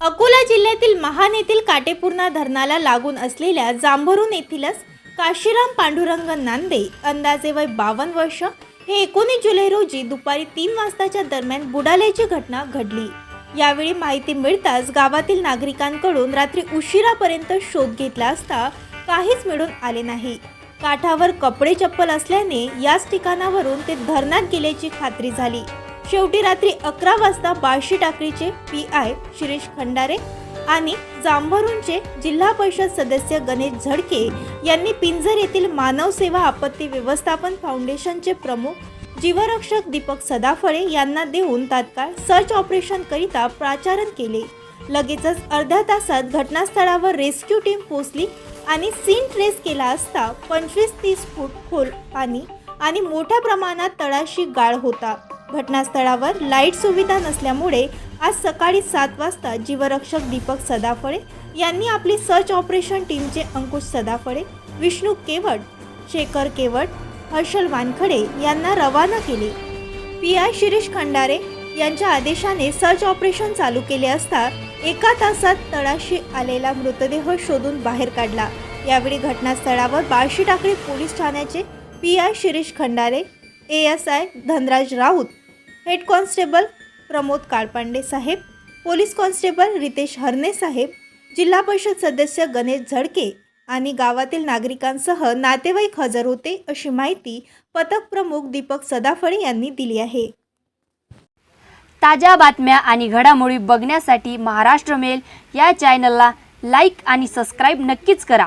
अकोला जिल्ह्यातील महान येथील काटेपूर्णा धरणाला लागून असलेल्या जांभरून येथीलच काशीराम पांडुरंग नांदे अंदाजे वय बावन्न वर्ष हे एकोणीस जुलै रोजी दुपारी तीन वाजताच्या दरम्यान बुडाल्याची घटना घडली. यावेळी माहिती मिळताच गावातील नागरिकांकडून रात्री उशिरापर्यंत शोध घेतला असता काहीच मिळून आले नाही. काठावर कपडे चप्पल असल्याने याच ठिकाणावरून ते धरणात गेल्याची खात्री झाली. शेवटी रात्री अकरा वाजता बाळशी टाकळीचे पी आय शिरीष खंडारे आणि जांभरूनचे जिल्हा परिषद सदस्य गणेश झडके यांनी पिंजर येथील मानव सेवा आपत्ती व्यवस्थापन फाउंडेशनचे प्रमुख जीवरक्षक दीपक सदाफळे यांना देऊन तात्काळ सर्च ऑपरेशनकरिता प्राचारण केले. लगेचच अर्ध्या तासात घटनास्थळावर रेस्क्यू टीम पोहोचली आणि सीन ट्रेस केला असता पंचवीस तीस फूट खोल पाणी आणि मोठ्या प्रमाणात तळाशी गाळ होता. घटनास्थळावर लाइट सुविधा नसल्यामुळे आज सकाळी सात वाजता जीवरक्षक दीपक सदाफळे यांनी आपली सर्च ऑपरेशन टीमचे अंकुश सदाफळे विष्णू केवट शेखर केवट हर्षल वानखडे यांना रवाना केले. पी आय शिरीष खंडारे यांच्या आदेशाने सर्च ऑपरेशन चालू केले असता एका तासात तळाशी आलेला मृतदेह शोधून बाहेर काढला. यावेळी घटनास्थळावर बार्शी टाकळी पोलीस ठाण्याचे P I Shirish Khandare A S I Dhanraj Raut head constable Pramod Kalpande Saheb police constable Ritesh Harne साहेब जिल्हा परिषद सदस्य गणेश झडके आणि गावातील नागरिकांसह नातेवाईक हजर होते अशी माहिती पथक प्रमुख दीपक सदाफळे यांनी दिली आहे. ताज्या बातम्या आणि घडामोडी बघण्यासाठी महाराष्ट्र मेल या चॅनलला लाईक आणि सबस्क्राईब नक्कीच करा.